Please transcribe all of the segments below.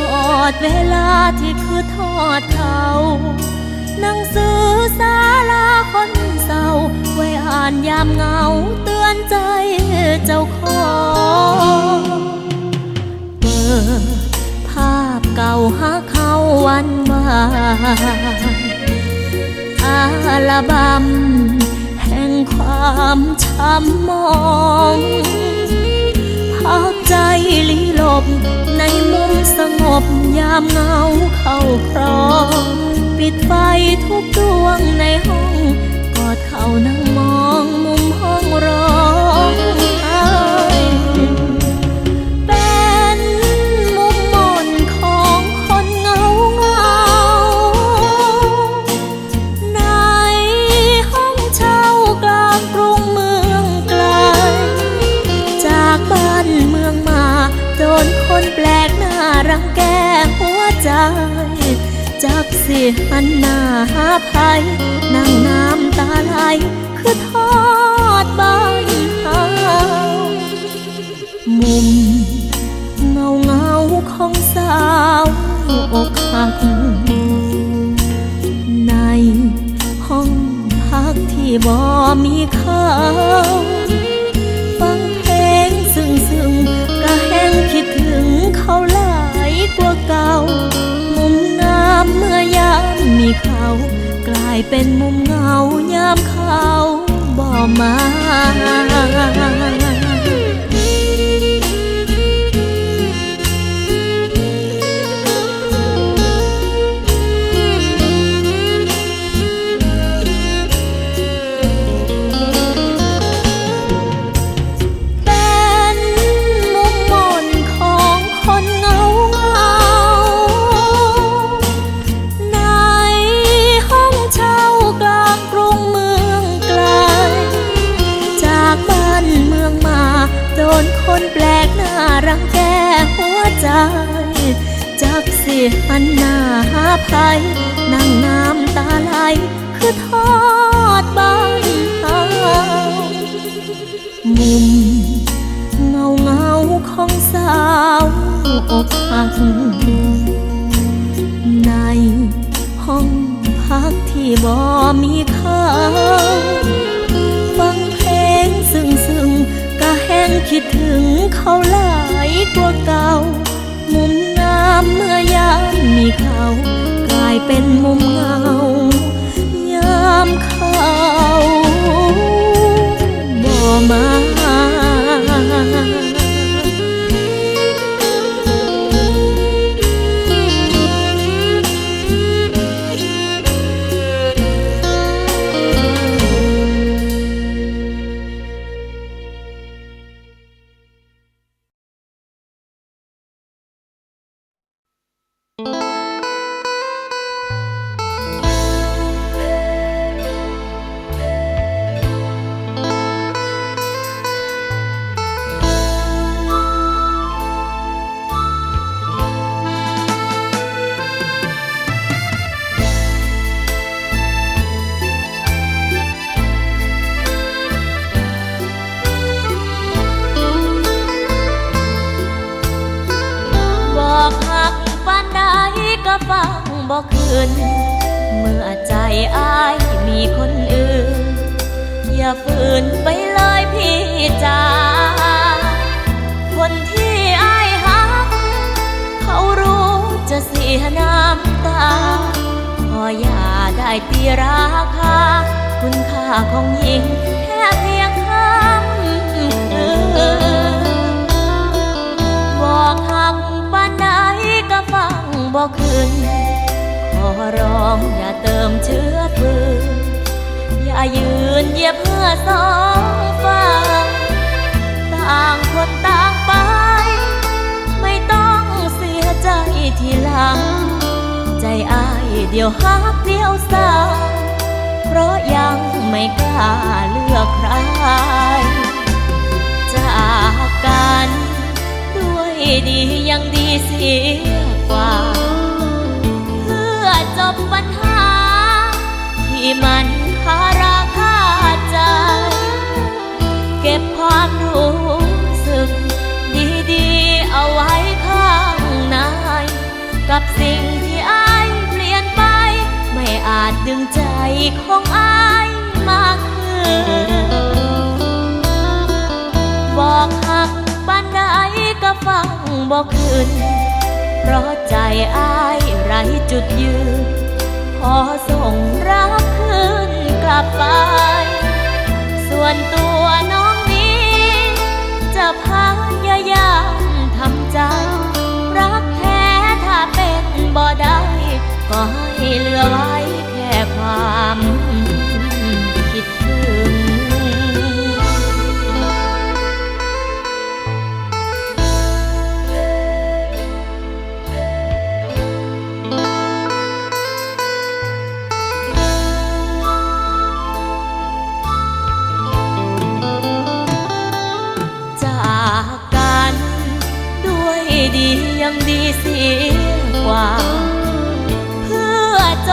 กอดเวลาที่คือทอดเขาหนังสือสาลาคนเศร้า ไว้อ่านยามเหงาเตือนใจเจ้าของเปิดภาพเก่าหาเขาวันวานอาลบัมแห่งความช้ำมองพักใจลีลบในมุม สงบยามเงาเข้าครอง ปิดไฟทุกดวงในห้อง กอดเขานั่งมองมุมห้องร้อง ของสาวอกหัก ในห้องพักที่บ่มีเขาฟังเพลงซึ้งซึ้งๆก็แหงคิดถึงเขาหลายกว่าเก่า มุมน้ำเมื่อยามมีเขา กลายเป็นมุมเงายามเขาบ่มา หันหน้าหาภัยนั่งน้ำตาไหลคือทอดบ้านเฮามุมเงาเงาของสาวอกหักในห้องพักที่บ่มีเขา เป็นมุมเงา บอกคืน เมื่อใจอ้ายมีคนอื่น อย่าฝืนไปเลยพี่จ๋าคนที่อ้ายหัก เขารู้จะเสียน้ำตาพออย่าได้ตีราคา คุณค่าของหญิงแค่เพีย อร้องอย่าเติมเชื้อเพลิงอย่ายืนเยียบเพื่อสองฝ่ายต่างคนต่างไป ไม่ต้องเสียใจทีหลัง ใจอ้ายเดียวหักเดียวสาเพราะยังไม่กล้าเลือกใครจากกัน ด้วยดียังดีเสียกว่า ที่มันคาราคาใจ เก็บความรู้สึก ดีๆ เอาไว้ข้างใน กับสิ่งที่อายเปลี่ยนไป ไม่อาจดึงใจของอายมาคืนบอกหักปานใดก็ฟังบอกคืนเพราะใจอายไรจุดยืน ขอส่ง ลับไป ส่วนตัวน้องนี้ จะพยายาม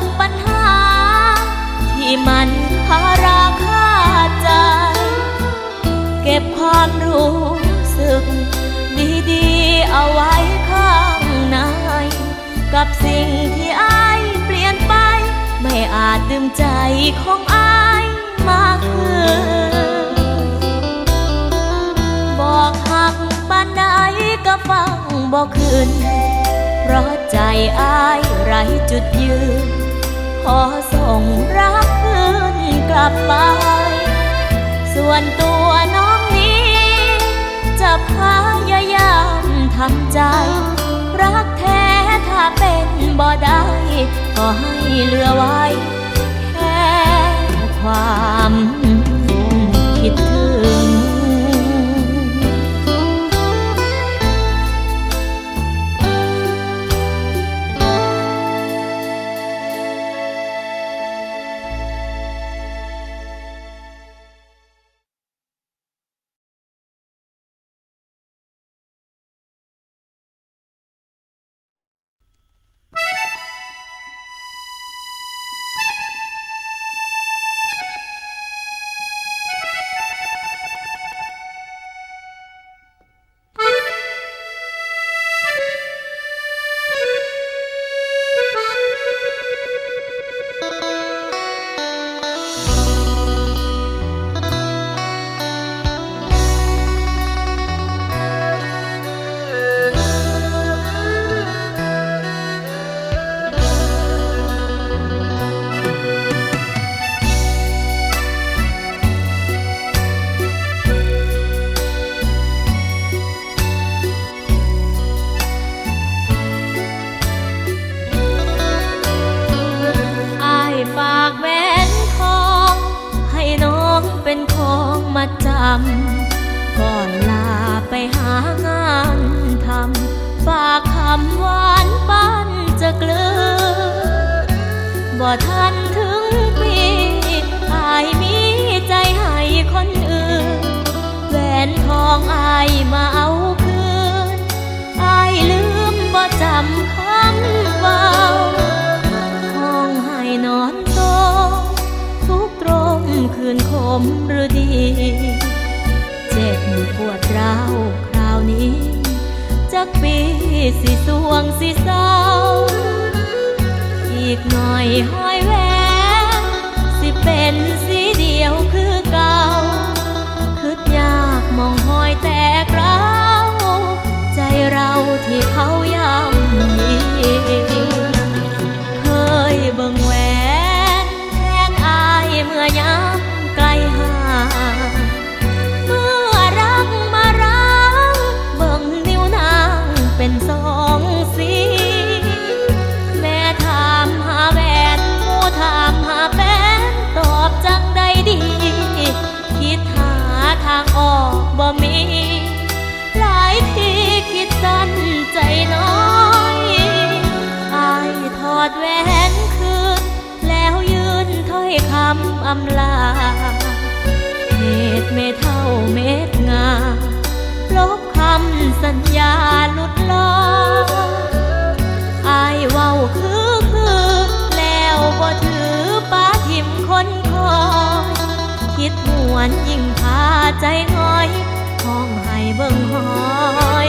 บปัญหา ที่มันคาราคาใจ เก็บความรู้สึก ดีๆ เอาไว้ข้างใน กับสิ่งที่อายเปลี่ยนไป ไม่อาจดื่มใจของอายมาคืนบอกหักปานใดก็ฟังบอกคืนเพราะใจอายไรจุดยืน ขอส่งรักคืนกลับไป ส่วนตัวน้องนี้ จะพยายามทำใจ รักแท้ถ้าเป็นบ่ได้ก็ให้เหลือไว้ แค่ความำก่อนลาไปหางานทำฝากคำหวานปั้นจะเกลือบ่ทันถึงปีอายมีใจให้คนอื่นแหวนทองอายมาเอาคืนอายลืมบ่จำคำเบาห้องให้นอนโตทุกตรมคืนคมหรือดี จ็บปวดร้าวคราวนี้ จักปีสิสวงสิเศร้า อีกหน่อยห้อยแหวนสิเป็นสีเดียวคือเก่าคืดยากมองห้อยแต่เกราว ใจเราที่เขาย่ำยี คำอำลาเมตเมเท่าเมตงาลบคำสัญญาลุดลออายเว้าคือคือแล้วบ่ถือป้าทิมคนคอย คิดมวนยิ่งพาใจน้อยห้องให้เบิ่งหอย